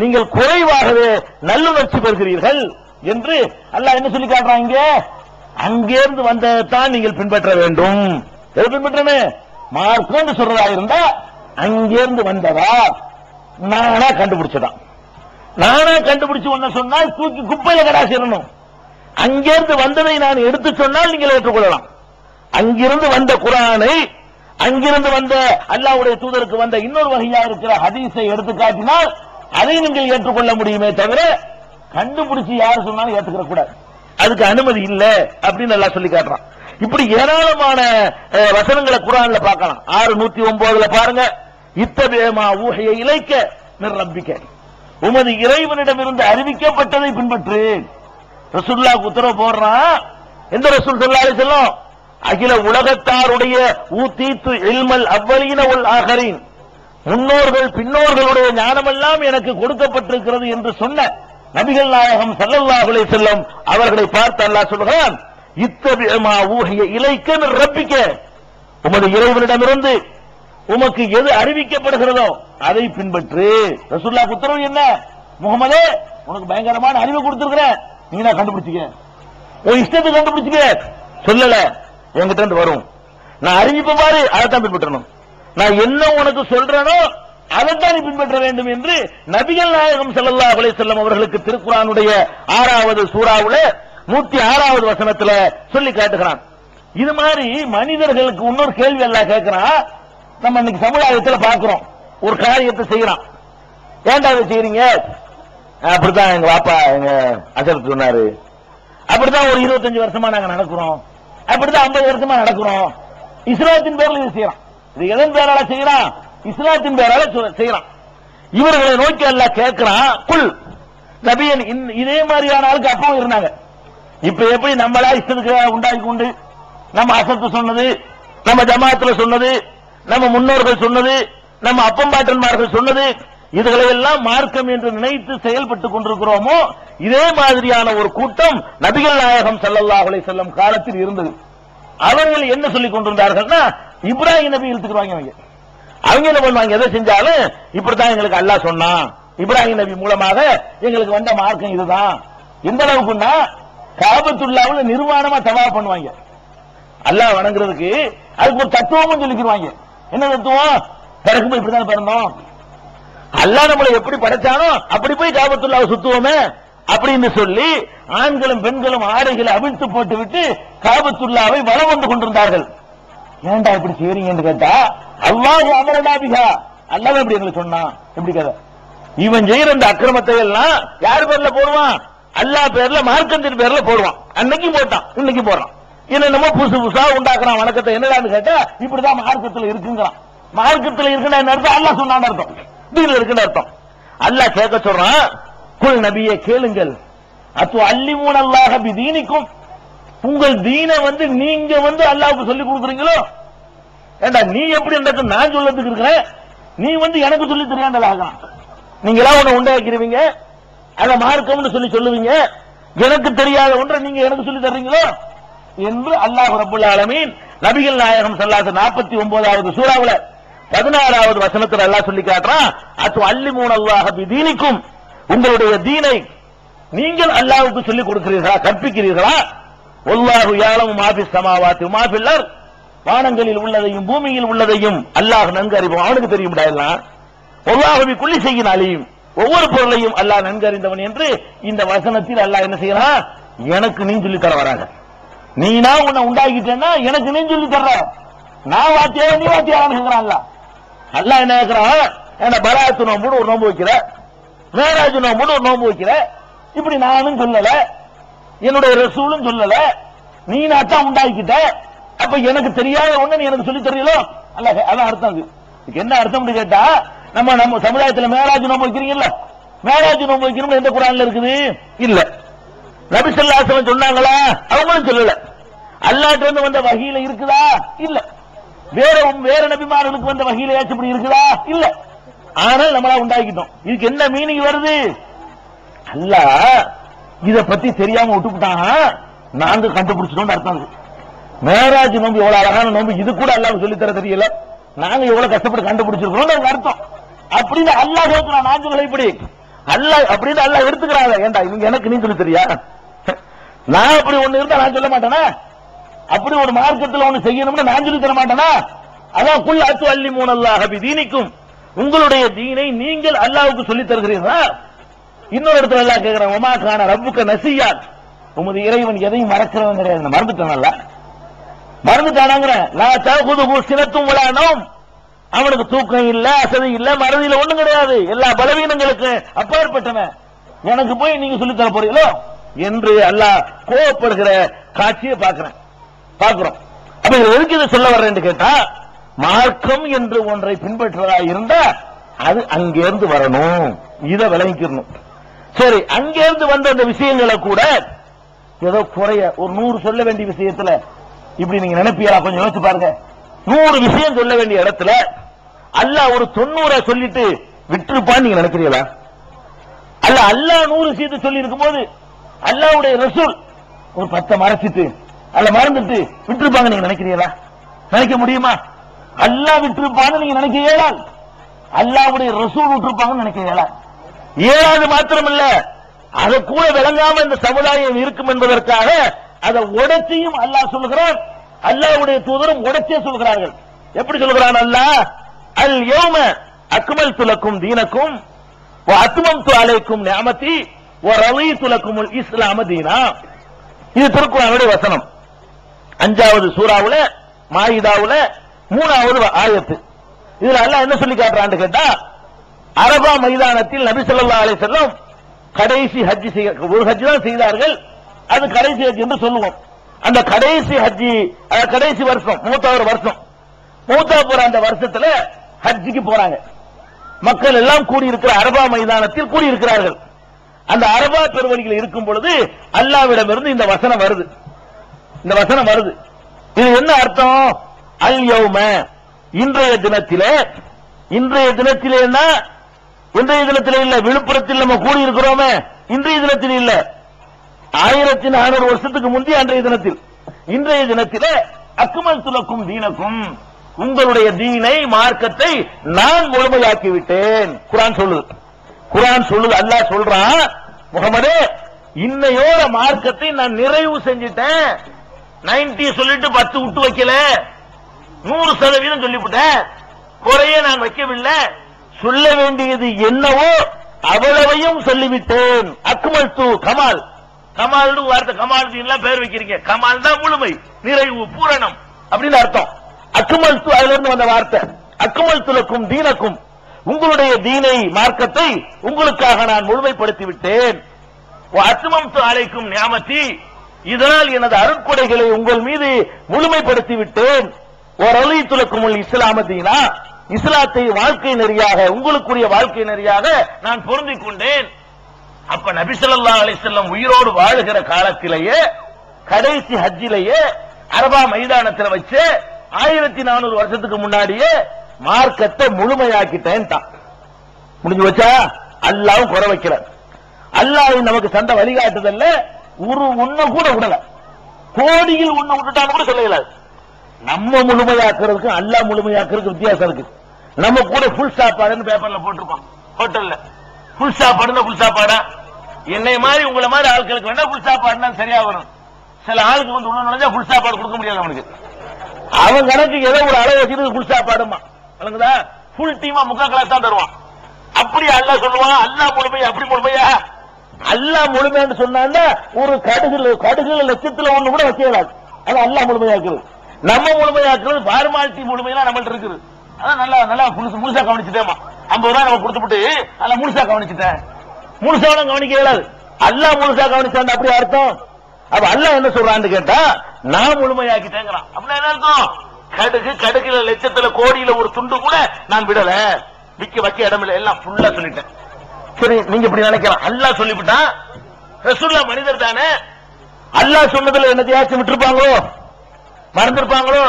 நீங்கள் குறைவாகவே நல்லுணர்ச்சி பெறுகிறீர்கள் என்று அல்லாஹ் என்ன சொல்லி காட்டுறான் இங்க? அங்கேருந்து வந்ததைத்தான் நீங்கள் பின்பற்ற வேண்டும். எது பின்பற்றணும்? மார்க்கம் சொல்றதா இருந்தா அங்கேருந்து வந்ததா நானா கண்டுபிடிச்சதான். நானா கண்டுபிடிச்சு ஒன்ன சொன்னால் தூக்கி குப்பையில கடாசிடணும் அங்கிருந்து வந்ததை நான் எடுத்து சொன்னால் நீங்கள் ஏற்றுக்கொள்ளலாம். அங்கிருந்து வந்த குரானை அங்கிருந்து வந்த அல்லாவுடைய தூதருக்கு வந்த இன்னொரு வகையா இருக்கிற ஹதீஸை எடுத்து காட்டினால் அதை நீங்கள் ஏற்றுக்கொள்ள முடியுமே தவிர கண்டுபிடிச்சு யார் சொன்னாலும் ஏற்றுக்கிற கூடாது. அதுக்கு அனுமதி இல்ல அப்படின்னு நல்லா சொல்லி காட்டுறான். இப்படி ஏராளமான வசனங்களை குரான்ல பார்க்கலாம். ஆறு நூத்தி ஒன்பதுல பாருங்க. இத்தபேமா ஊகையை இழைக்க நிரம்பிக்க உமது இறைவனிடமிருந்து அறிவிக்கப்பட்டதை பின்பற்று. ரசுல்லா உத்தரவு போடுறான் எந்த ரசூல் சொல்லாலே செல்லும் அகில உலகத்தாருடைய ஊத்தீத்து இல்மல் அவ்வளீன உள் ஆகரின். முன்னோர்கள் பின்னோர்களுடைய ஞானமெல்லாம் எனக்கு கொடுக்கப்பட்டிருக்கிறது என்று சொன்ன நபிகள் நாயகம் சல்லல்லாஹுலே செல்லம் அவர்களை பார்த்து அல்லாஹ் சொல்கிறான் இத்தபிமா ஊஹிய இலைக்க ரப்பிக்க. உமது இறைவனிடமிருந்து உமக்கு எது அறிவிக்கப்படுகிறதோ அதை பின்பற்று. ரசுல்லா உத்தரவு என்ன? முகமதே உனக்கு பயங்கரமான அறிவு கொடுத்திருக்கிறேன். நீ நான் கண்டுபிடிச்சிக்க? உன் இஷ்டத்தை கண்டுபிடிச்சிக்க. சொல்லல என்கிட்ட வரும். நான் அறிவிப்ப பாரு அதைத்தான் பின்பற்றணும். நான் என்ன உனக்கு சொல்றேனோ அதைத்தான் நீ பின்பற்ற வேண்டும் என்று நபிகள் நாயகம் செல்லல்லா அலை செல்லம் அவர்களுக்கு திருக்குறானுடைய ஆறாவது சூறாவுல நூத்தி ஆறாவது வசனத்துல சொல்லி காட்டுகிறான். இது மாதிரி மனிதர்களுக்கு இன்னொரு கேள்வி எல்லாம் கேட்கிறான் நம்ம இன்னைக்கு சமுதாயத்தில் பாக்குறோம் ஒரு காரியத்தை செய்யறான். ஏன்டா அதை செய்யறீங்க? அப்படித்தான் எங்க பாப்பா எங்க அசரத் சொன்னாரு. அப்படித்தான் ஒரு இருபத்தஞ்சு வருஷமா நாங்க நடக்கிறோம். அப்படித்தான் ஐம்பது வருஷமா நடக்கிறோம். இஸ்லாத்தின் பேர்ல இது செய்யறான். இது எதன் பேரால செய்யறான்? இஸ்லாத்தின் பேரால சொ- செய்யறான். இவர்களை நோக்கி எல்லாம் கேட்கிறான் குல் நபியன் இதே மாதிரியான ஆளுக்கு அப்பவும் இருந்தாங்க. இப்ப எப்படி நம்மளா இஷ்டத்துக்கு உண்டாக்கி கொண்டு நம்ம அசத்து சொன்னது நம்ம ஜமாத்துல சொன்னது நம்ம முன்னோர்கள் சொன்னது நம்ம அப்பம்பாட்டன்மார்கள் சொன்னது இதுகளை எல்லாம் மார்க்கம் என்று நினைத்து செயல்பட்டுக் கொண்டிருக்கிறோமோ இதே மாதிரியான ஒரு கூட்டம் நபிகள் நாயகம் ஸல்லல்லாஹு செல்லும் காலத்தில் இருந்தது. அவர்கள் என்ன சொல்லிக் கொண்டிருந்தார்கள்னா இப்ராஹிம் நபி இழுத்துக்குவாங்க அவங்க அவங்க என்ன பண்ணுவாங்க? எதை செஞ்சாலும் இப்படித்தான் எங்களுக்கு அல்லாஹ் சொன்னான். இப்ராஹிம் நபி மூலமாக எங்களுக்கு வந்த மார்க்கம் இதுதான். எந்த அளவுக்குன்னா காபத்துள்ளாவில் நிர்வாணமா தவா பண்ணுவாங்க. அல்லாஹ் வணங்குறதுக்கு அதுக்கு ஒரு தத்துவமும் சொல்லிக்கிறாங்க என்ன தத்துவம்? பிறகு இப்படிதான் பிறந்தோம். அல்லாஹ் நம்மளை எப்படி படைச்சானோ அப்படி போய் காபத்துள்ளாவை சுத்துவோமே. அப்படின்னு சொல்லி ஆண்களும் பெண்களும் ஆடைகளை அவிழ்த்து போட்டு விட்டு காபத்துல்லாவை வலம் வந்து கொண்டிருந்தார்கள். ஏன்டா இப்படி செய்றீங்கன்னு கேட்டா அல்லாஹ் அமரடாபிகா அல்லாஹ் எப்படி எங்களுக்கு சொன்னான் எப்படி கதை? இவன் செய்யற இந்த அக்கிரமத்தை எல்லாம் யார் பேர்ல போடுவான்? அல்லா பேர்ல மார்க்கத்தின் பேர்ல போடுவான். அன்னைக்கு போட்டான் இன்னைக்கு போடுறான். என்னென்னமோ புதுசு புதுசா உண்டாக்குறான் வணக்கத்தை. என்னடான்னு கேட்டா இப்படிதான் மார்க்கத்தில் இருக்குங்கிறான். மார்க்கத்துல இருக்குன்னா என்ன அர்த்தம்? அல்லா சொன்னான்னு அர்த்தம். தீன்ல இருக்குன்னு அர்த்தம். அல்லாஹ் கேட்க சொல்றான் குல் நபியை கேளுங்கள். அத்து அல்லிமூன் அல்லாஹ் தீனிக்கும் உங்கள் தீனை வந்து நீங்க வந்து அல்லாஹுக்கு சொல்லி கொடுக்குறீங்களோ? ஏண்டா நீ எப்படி எனக்கு நான் சொல்லதுக்கு இருக்கிறேன்? நீ வந்து எனக்கு சொல்லி தெரியாண்டலாகலாம் எல்லாம் ஒண்ணு உண்டாக்கிடுவீங்க அத மார்க்கம்னு சொல்லி சொல்லுவீங்க. எனக்கு தெரியாத ஒன்றை நீங்க எனக்கு சொல்லி தர்றீங்களோ? என்று அல்லாஹ் ரபுல் ஆலமீன் நபிகள் நாயகம் ஸல்லல்லாஹு நாற்பத்தி ஒன்பதாவது சூறாவில் பதினாறாவது வசனத்தில் அல்லாஹ் சொல்லி காட்டுறான் அத்து அல்லி அல்லாஹ் தீனிக்கும் உங்களுடைய தீனை நீங்கள் அல்லாவுக்கு சொல்லிக் கொடுக்கிறீர்களா? கற்பிக்கிறீர்களா? ஒல்லாஹு யாழமும் மாபி சமாவாத்தி மாபில்லர் வானங்களில் உள்ளதையும் பூமியில் உள்ளதையும் அல்லாஹ் நன்கு அறிவோம் அவனுக்கு தெரியும் எல்லாம். ஒல்லாஹுவி குள்ளி செய்யின் அழியும் ஒவ்வொரு பொருளையும் அல்லாஹ் நன்கு அறிந்தவன் என்று இந்த வசனத்தில் அல்லாஹ் என்ன செய்யறான்? எனக்கு நீ சொல்லி தர வராங்க. நீனா உன்னை உண்டாக்கிட்டேன்னா எனக்கு நீ சொல்லி தர்ற. நான் வாத்தியா நீ வாத்தியாரான்னு கேட்கிறான் அல்லாஹ். அல்லாஹ் என்ன கேட்கிறான் என்ன பராத்து நோம்புன்னு ஒரு நோம்பு வைக்கிற. மேராஜ் நோம்புன்னு ஒரு நோம்பு வைக்கிற இப்படி நானும் சொல்லல. என்னுடைய ரசூலும் சொல்லல. நீ நாத்தான் உண்டாக்கிட்ட. அப்ப எனக்கு தெரியாத ஒண்ணு நீ எனக்கு சொல்லி தெரியல அல்ல அதான் அர்த்தம் அது. இதுக்கு என்ன அர்த்தம்னு கேட்டா நம்ம நம்ம சமுதாயத்தில் மேராஜ் நோம்பு வைக்கிறீங்கல்ல? மேராஜ் நோம்பு வைக்கணும்னு எந்த குரான்ல இருக்குது? இல்ல. நபி சொன்னாங்களா? அவங்களும் சொல்லல. அல்லாட்டு இருந்து வந்த வகையில இருக்குதா? இல்ல. வேற வேற நபிமார்களுக்கு வந்த வகையில ஏதாச்சும் இப்படி இருக்குதா? இல்ல. ஆனால் நம்மளா உண்டாக்கிட்டோம். இதுக்கு என்ன மீனிங் வருது? அல்ல இத பத்தி தெரியாம விட்டுவிட்டான் நாங்க கண்டுபிடிச்சிட்டோம் அர்த்தம் அது. மேராஜ் நோம்பு எவ்வளவு அழகான நோம்பு. இது கூட அல்லாஹ் சொல்லி தர தெரியல. நாங்க எவ்வளவு கஷ்டப்பட்டு கண்டுபிடிச்சிருக்கோம் அர்த்தம். அப்படின்னு அல்லாஹ் கேட்கிறான் நான் இப்படி. அல்ல அப்படின்னு அல்லா எடுத்துக்கிறாங்க. ஏண்டா இவங்க எனக்கு நீ சொல்லி தெரியா? நான் அப்படி ஒண்ணு இருந்தா நான் சொல்ல மாட்டேனா? அப்படி ஒரு மார்க்கத்துல ஒண்ணு செய்யணும்னு நான் சொல்லி தர மாட்டேனா? அதான் குள் அத்து அள்ளி மூணல்லாக தீனிக்கும் உங்களுடைய தீனை நீங்கள் அல்லாவுக்கு சொல்லி தருகிறீர்களா? இன்னொரு இடத்துல எல்லாம் கேட்கிறேன் உமா கான ரப்புக்க நசியான் உமது இறைவன் எதையும் மறக்கிறவன் கிடையாது. நான் மறந்துட்டானல்ல மறந்துட்டானாங்கிற நான் தகுது சினத்தும் விழானோம் அவனுக்கு தூக்கம் இல்ல அசதி இல்ல மறதியில ஒண்ணும் கிடையாது. எல்லா பலவீனங்களுக்கு அப்பாற்பட்டவன். எனக்கு போய் நீங்க சொல்லித் தர போறீங்களோ? என்று அல்லாஹ் கோவப்படுகிற காட்சியை பார்க்கிறேன். பார்க்கிறோம். அப்ப எதுக்கு இதை சொல்ல வர்றேன்னு கேட்டா மார்க்கம் என்று ஒன்றை பின்பற்றுவதா இருந்தா அது அங்கிருந்து வரணும். இதை விளங்கிக்கணும். சரி அங்கிருந்து வந்த அந்த விஷயங்களை கூட ஏதோ குறைய ஒரு நூறு சொல்ல வேண்டிய விஷயத்துல இப்படி நீங்க நினைப்பீங்களா? கொஞ்சம் யோசிச்சு பாருங்க. நூறு விஷயம் சொல்ல வேண்டிய இடத்துல அல்லாஹ் ஒரு தொண்ணூறை சொல்லிட்டு விட்டுருப்பான்னு நீங்க நினைக்கிறீங்களா? அல்ல அல்லாஹ் நூறு விஷயத்தை சொல்லி இருக்கும் போது அல்லாவுடைய ரசூல் ஒரு பத்தை மறைச்சிட்டு அல்ல மறந்துட்டு விட்டுருப்பாங்க நீங்க நினைக்கிறீங்களா? நினைக்க முடியுமா? அல்லாஹ் விட்டுருப்பான்னு நீங்க நினைக்க இயலால் அல்லாவுடைய ரசூல் விட்டுருப்பாங்கன்னு நினைக்க இயலால் ஏழாவது மாத்திரமல்ல அதை கூட விளங்காம இந்த சமுதாயம் இருக்கும் என்பதற்காக அதை உடைச்சியும் அல்லாஹ் சொல்லுகிறான் அல்லாவுடைய தூதரும் உடைச்சே சொல்கிறார்கள். எப்படி சொல்கிறான் அல்லாஹ்? அல் யோம அக்மல் துலக்கும் தீனக்கும் அத்துமம் அலைக்கும் நியமத்தி ரவி துலக்கும் இஸ்லாம தீனா. இது திருக்குறானுடைய வசனம். அஞ்சாவது சூறாவுல மாயிதாவுல மூணாவது ஆயத்து. இதுல அல்ல என்ன சொல்லி காட்டுறான்னு கேட்டா அரபா மைதானத்தில் நபி சொல்லா அலை செல்லும் கடைசி ஹஜ் செய்ய ஒரு ஹஜ் தான் செய்தார்கள். அது கடைசி ஹஜ் என்று சொல்லுவோம். அந்த கடைசி ஹஜ்ஜி கடைசி வருஷம் மூத்தாவது வருஷம். மூத்தா போற அந்த வருஷத்துல ஹஜ்ஜிக்கு போறாங்க. மக்கள் எல்லாம் கூடியிருக்கிற அரபா மைதானத்தில் கூடியிருக்கிறார்கள். அந்த அரபா பெருவழியில் இருக்கும் பொழுது அல்லாவிடமிருந்து இந்த வசனம் வருது. இந்த வசனம் வருது. இது என்ன அர்த்தம்? அல் யௌம இன்றைய தினத்திலே இன்றைய தினத்திலேன்னா இன்றைய தினத்தில இல்ல விழுப்புரத்தில் நம்ம கூடி இருக்கிறோமே இன்றைய தினத்தில் இல்ல. ஆயிரத்தி நானூறு வருஷத்துக்கு முந்தைய அன்றைய தினத்தில். இன்றைய தினத்திலே அக்குமல் துலக்கும் தீனக்கும் உங்களுடைய தீனை மார்க்கத்தை நான் முழுமையாக்கி விட்டேன் குரான் சொல்லுது. குரான் சொல்லுது அல்லாஹ் சொல்றான் முகமது இன்னையோட மார்க்கத்தை நான் நிறைவு செஞ்சிட்டேன். 90 சொல்லிட்டு பத்து விட்டு வைக்கல. நூறு சதவீதம் சொல்லிவிட்டேன். குறைய நான் வைக்கவில்லை. சொல்ல வேண்டியது என்னவோ அவ்வளவையும் சொல்லிவிட்டேன். அக்மல் தூ கமால். கமால் வார்த்தை கமால் எல்லாம் பேர் வைக்கிறீங்க. கமால் தான் முழுமை நிறைவு பூரணம் அப்படின்னு அர்த்தம். அக்குமல் து அதுல இருந்து வந்த வார்த்தை. அக்குமல் துலக்கும் தீனக்கும் உங்களுடைய தீனை மார்க்கத்தை உங்களுக்காக நான் முழுமைப்படுத்தி விட்டேன் அத்துமம் அழைக்கும் ஞாமத்தி இதனால் எனது அருட்கொடைகளை உங்கள் மீது முழுமைப்படுத்தி விட்டேன் ஒரு அலி இஸ்லாத்தை வாழ்க்கை நெறியாக உங்களுக்குரிய வாழ்க்கை நெறியாக நான் பொருந்திக் கொண்டேன். அப்ப நபிசல்லா அலிசல்லம் உயிரோடு வாழுகிற காலத்திலேயே கடைசி ஹஜ்ஜிலேயே அரபா மைதானத்தில் வச்சு ஆயிரத்தி நானூறு வருஷத்துக்கு முன்னாடியே மார்க்கத்தை முழுமையாக்கிட்டேன் முடிஞ்சு வச்சா அல்லாவும் குறை வைக்கிறார் அல்லாஹ் நமக்கு சண்டை வழிகாட்டுதல்ல. ஒரு ஒண்ண கூட விடல. கோடியில் ஒண்ணு விட்டுட்டாலும் கூட சொல்லலாது நம்ம முழுமையாக்குறதுக்கும் அல்லாஹ் முழுமையாக்குறதுக்கு வித்தியாசம் இருக்கு. நம்ம கூட ஃபுல் சாப்பாடுன்னு பேப்பர்ல போட்டிருக்கோம். ஹோட்டல்ல ஃபுல் சாப்பாடுன்னா ஃபுல் சாப்பாடா? என்னை மாதிரி உங்களை மாதிரி ஆட்களுக்கு வேணா ஃபுல் சாப்பாடுனா சரியா வரும் சில ஆளுக்கு வந்து உள்ள நுழைஞ்சா ஃபுல் சாப்பாடு கொடுக்க முடியாது அவனுக்கு. அவன் கணக்கு ஏதோ ஒரு அளவு வச்சுட்டு ஃபுல் சாப்பாடுமா விளங்குதா? ஃபுல் டீமா முக்கால் கிளாஸ் தான் தருவான். அப்படி அல்லாஹ் சொல்லுவான் அல்லாஹ் முழுமை அப்படி முழுமையா? அல்லாஹ் முழுமையான்னு சொன்னா ஒரு கடுகுல கடுகுல லட்சத்துல ஒண்ணு கூட வைக்க இயலாது அது அல்லாஹ் முழுமையாக்குறது. நம்ம முழுமையாக்குறது ஃபார்மாலிட்டி முழுமையெல்லாம் நம்மள்ட்ட இருக்குது. அதான் நல்லா நல்லா முழுசு முழுசா கவனிச்சுட்டேமா ஐம்பது ரூபாய் நம்ம கொடுத்துட்டு அதில் முழுசா கவனிச்சுட்டேன். முழுசாவெல்லாம் கவனிக்க இயலாது. அல்லாஹ் முழுசா கவனிச்சான் அப்படி அர்த்தம்? அப்ப அல்லாஹ் என்ன சொல்றான்னு கேட்டா நான் முழுமையாக்கிட்டேங்கிறான். அப்படின்னா என்ன அர்த்தம்? கடுகு கடுகுல லட்சத்துல கோடியில ஒரு துண்டு கூட நான் விடல. விக்க வைக்க இடம் எல்லாம் ஃபுல்லா சொல்லிட்டேன். சரி நீங்க இப்படி நினைக்கலாம். அல்லாஹ் சொல்லிவிட்டான் ரசூல்லா மனிதர் தானே? அல்லாஹ் சொன்னதுல என்னத்தையாச்சும் விட்டுருப்பாங்களோ? மறந்துருப்பாங்களோ?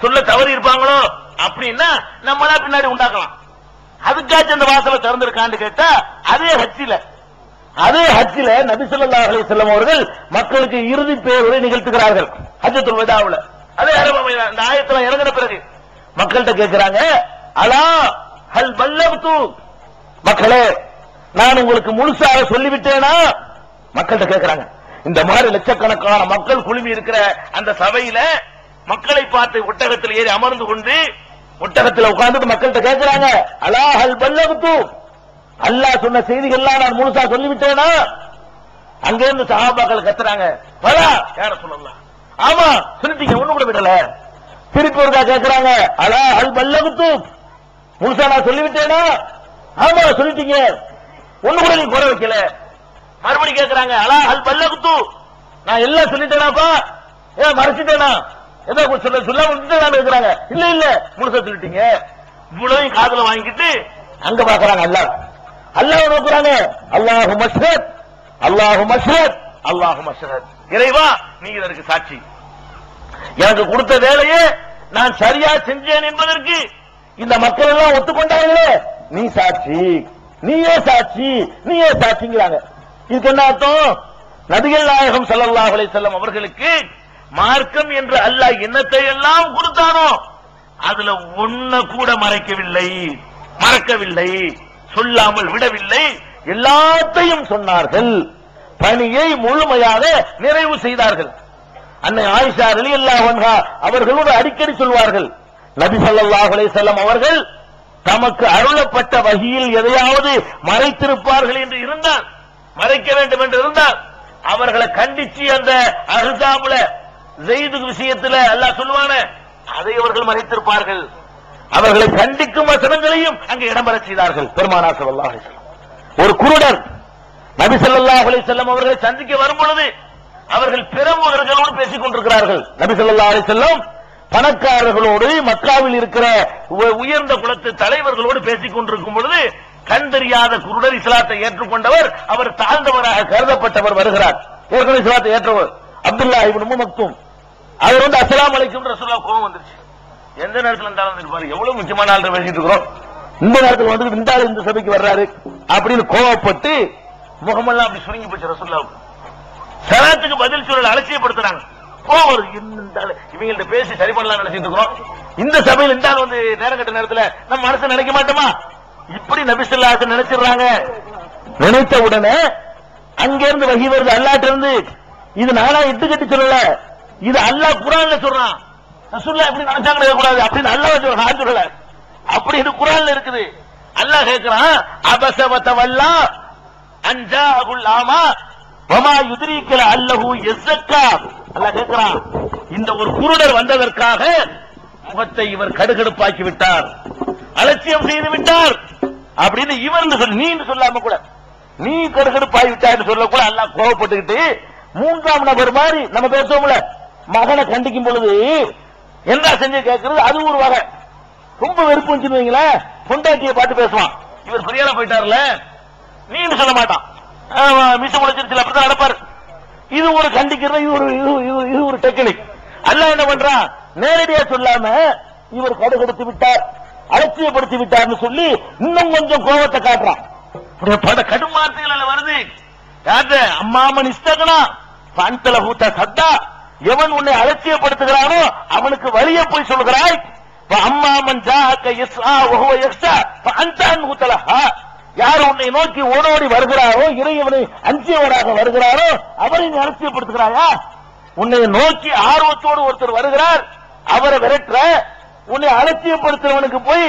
சொல்ல தவறி இருப்பாங்களோ? அப்படின்னா நம்மளா பின்னாடி உண்டாக்கலாம். அதுக்காச்சும் அந்த வாசல திறந்திருக்கான்னு கேட்டா அதே ஹச்சில அதே ஹஜ்ஜில நபிசல்லா அலி செல்லம் அவர்கள் மக்களுக்கு இறுதி பேருரை நிகழ்த்துகிறார்கள். ஹஜத்துல் வதாவுல. அதே இந்த ஆயத்தில் இறங்கின பிறகு மக்கள்கிட்ட கேட்கிறாங்க அலா ஹல் பல்லப்து மக்களே நான் உங்களுக்கு முழுசாக சொல்லிவிட்டேனா? மக்கள்கிட்ட கேட்கிறாங்க இந்த மாதிரி லட்சக்கணக்கான மக்கள் குழுமி இருக்கிற அந்த சபையில மக்களை பார்த்து ஒட்டகத்தில் ஏறி அமர்ந்து கொண்டு ஒட்டகத்தில் உட்கார்ந்துட்டு மக்கள்கிட்ட கேட்கிறாங்க அலாஹல் பல்லகுத்து அல்லாஹ் சொன்ன செய்திகள்லாம் நான் முழுசா சொல்லிவிட்டேனா? அங்க இருந்து கத்துறாங்க பலா! யார சொல்லலாம் ஆமா சொல்லிட்டீங்க ஒண்ணு கூட விடல. திருப்பி ஒருக்கா கேட்கிறாங்க அலா அல் பல்லகுத்து முழுசா நான் சொல்லிவிட்டேனா? ஆமா சொல்லிட்டீங்க. ஒண்ணு கூட நீங்க குறை வைக்கல. மறுபடியும் கேட்கிறாங்க அலா அல் பல்லகுத்து நான் எல்லாம் சொல்லிட்டேனாப்பா. ஏன் மறைச்சிட்டேனா? ஏதோ சொல்ல சொல்ல விட்டுட்டேனா இருக்கிறாங்க? இல்ல இல்ல. முழுசை சொல்லிட்டீங்க. இவ்வளவு காதுல வாங்கிட்டு அங்க பாக்குறாங்க அல்லாஹ். அல்லாஹ் நோக்குறாங்க அல்லாஹு மஷ்ரத் அல்லாஹு மஷ்ரத் அல்லாஹு மஷ்ரத் இறைவா நீங்க இதற்கு சாட்சி. எனக்கு கொடுத்த வேலையை நான் சரியா செஞ்சேன் என்பதற்கு இந்த மக்கள் எல்லாம் ஒத்துக்கொண்டாங்களே நீ சாட்சி. நீயே சாட்சி. நீயே சாட்சிங்கிறாங்க. இதுக்கு என்ன அர்த்தம்? நபிகள் நாயகம் சல்லாஹ் அலை செல்லம் அவர்களுக்கு மார்க்கம் என்று அல்லாஹ் என்னத்தை எல்லாம் கொடுத்தானோ? அதுல ஒன்ன கூட மறைக்கவில்லை மறக்கவில்லை சொல்லாமல் விடவில்லை. எல்லாத்தையும் சொன்னார்கள். பணியை முழுமையாக நிறைவு செய்தார்கள். அன்னை ஆயிஷா ரலியல்லாஹு அன்ஹா அவர்களோடு அடிக்கடி சொல்வார்கள் நபி ஸல்லல்லாஹு அலைஹி அவர்கள் தமக்கு அருளப்பட்ட வகையில் எதையாவது மறைத்திருப்பார்கள் என்று இருந்தால் மறைக்க வேண்டும் என்று இருந்தால் அவர்களை கண்டிச்சு அந்த அஹ்ஸாபுல ஜெயிது விஷயத்தில் அல்லாஹ் சொல்லுவான அதை அவர்கள் மறைத்திருப்பார்கள் அவர்களை கண்டிக்கும் வசனங்களையும் அங்கு இடம்பெற செய்தார்கள். பெருமானா ஸல்லல்லாஹு ஒரு குருடர் நபி ஸல்லல்லாஹு அலைஹி வஸல்லம் அவர்களை சந்திக்க வரும் பொழுது அவர்கள் பிரமுகர்களோடு பேசிக் கொண்டிருக்கிறார்கள். நபி சொல்லா அலி செல்லம் பணக்காரர்களோடு மக்காவில் இருக்கிற உயர்ந்த குலத்து தலைவர்களோடு பேசிக் கொண்டிருக்கும் பொழுது கண் தெரியாத குருடர் இஸ்லாத்தை ஏற்றுக்கொண்டவர் அவர் தாழ்ந்தவராக கருதப்பட்டவர் வருகிறார். ஏற்கனவே இஸ்லாத்தை ஏற்றவர். அப்துல்லா இப்னு மக்தும் அவர் வந்து அஸ்ஸலாமு அலைக்கும் ரசூலுல்லாஹ் கோபம் வந்துருச்சு. எந்த நேரத்துல இருந்தாலும் இருப்பாரு எவ்வளவு முக்கியமான ஆள் பேசிட்டு இருக்கிறோம். இந்த நேரத்தில் வந்து இந்த ஆள் இந்த சபைக்கு வர்றாரு அப்படின்னு கோவப்பட்டு முகமெல்லாம் அப்படி சுருங்கி போச்சு ரசூல்லாவுக்கு சலாத்துக்கு பதில் சூழல் அலட்சியப்படுத்துறாங்க. கோவம் இவங்கள்ட்ட பேசி சரி பண்ணலாம் நினைச்சிட்டு இருக்கிறோம். இந்த சபையில் இந்த வந்து நேரம் கட்ட நேரத்துல நம்ம மனசு நினைக்க மாட்டோமா? இப்படி நபிசுல்லாசன் நினைச்சிடுறாங்க. நினைத்த உடனே அங்கிருந்து வகி வருது. அல்லாட்டிருந்து இருந்து இது நானா இட்டு கட்டி சொல்லல. இது அல்லாஹ் குரான்ல சொல்றான். ரசூல்லா எப்படி நினைச்சாங்க கூடாது அப்படின்னு அல்லாஹ் சொல்றான் நான் சொல்லல. அப்படி இது குரான்ல இருக்குது. அல்லாஹ் கேட்கிறான் அபசவத்தவல்லா அஞ்சா அகுல் ஆமா வமா யுதிரிக்கல அல்லஹு எஸ்ஸக்கா. அல்லாஹ் கேட்கிறான் இந்த ஒரு குருடர் வந்ததற்காக முகத்தை இவர் கடுகடுப்பாக்கி விட்டார். அலட்சியம் செய்து விட்டார். அப்படின்னு இவர் சொல்லி நீ சொல்லாம கூட. நீ கடுகடுப்பாகி விட்டார்னு சொல்ல கூட அல்லாஹ் கோவப்பட்டுக்கிட்டு மூன்றாம் நபர் மாதிரி நம்ம பேசுவோம்ல. மகனை கண்டிக்கும் பொழுது என்ன செஞ்சு கேட்கறது? அது ஒரு வகை. ரொம்ப வெறுப்பு வந்துச்சுன்னு பொண்டாட்டியை பார்த்து பேசுவான். இவர் பெரியாரா போயிட்டார்ல? நீன்னு சொல்ல மாட்டான். ஆமா, முடிச்சிருச்சு அப்படிதான் நடப்பாரு. இது ஒரு கண்டிக்கிறது இது ஒரு இது ஒரு டெக்னிக் அல்ல என்ன பண்றான் நேரடியா சொல்லாம இவர் கடுகெடுத்து விட்டார் அலட்சியப்படுத்தி விட்டார்னு சொல்லி இன்னும் கொஞ்சம் கோபத்தை காட்டுறான். பட கடும் வார்த்தைகள் வருது. யார்கிட்ட? அம்மாமன் இஸ்தகனா பந்தல சத்தா எவன் உன்னை அலட்சியப்படுத்துகிறானோ அவனுக்கு வழிய போய் சொல்கிறாய் அம்மாமன் யார் உன்னை நோக்கி ஓடோடி வருகிறாரோ இறைவனை அஞ்சியவராக வருகிறாரோ அவரை நீ அலட்சியப்படுத்துகிறாயா? உன்னை நோக்கி ஆர்வத்தோடு ஒருத்தர் வருகிறார் அவரை விரட்டுற உன்னை அலட்சியப்படுத்துறவனுக்கு போய்